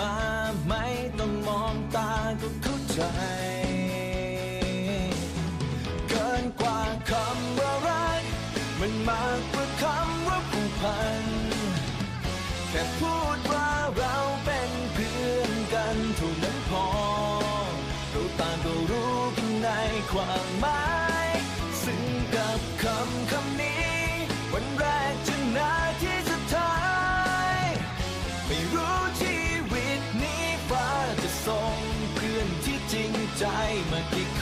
มาไม่ต้องมองตาก็เข้าใจ เกินกว่าคำว่ารัก มันมากกว่าคำว่าผูกพัน แค่พูด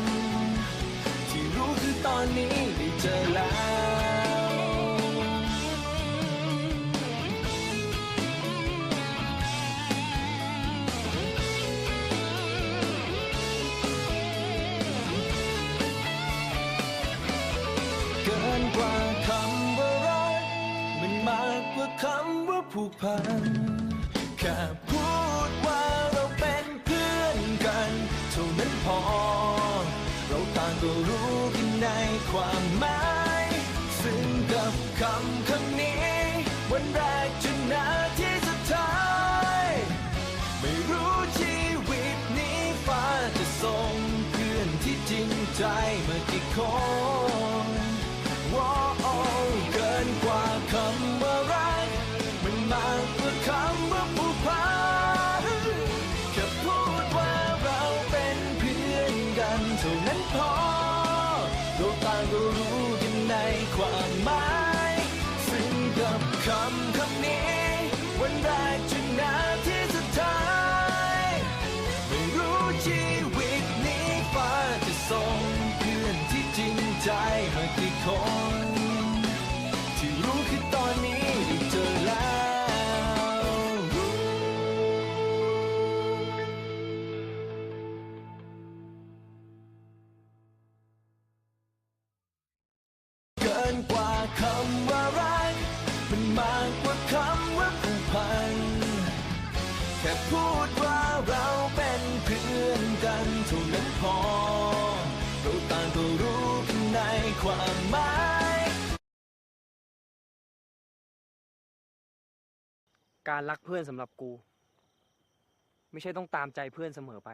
อ ตอนนี้ได้เจอแล้วเกินกว่าคำว่ารักมันมากกว่าคำว่าผูกพันแค่ ความหมซึ่งกับคำคำนี้ วันแรกจนนาทีสุดท้าย ไม่รู้ชีวิตนี้ฟ้าจะส่งเพื่อนที่จริงใจมากี่คนว้าวเกินกว่าคำว่ารักมันมากกว่าคำว่าผูกพันแค่พูดว่าเราเป็นเพื่อนกันเท่านั้นพอ เราต่างก็รู้กันในความหมายซึ่งกับคำคำนี้ วันแรกจนนาทีสุดท้าย ไม่รู้ชีวิตนี้ฟ้าจะส่งเพื่อนที่จริงใจหากี่คน การรักเพื่อนสำหรับกู ไม่ใช่ต้องตามใจเพื่อนเสมอไป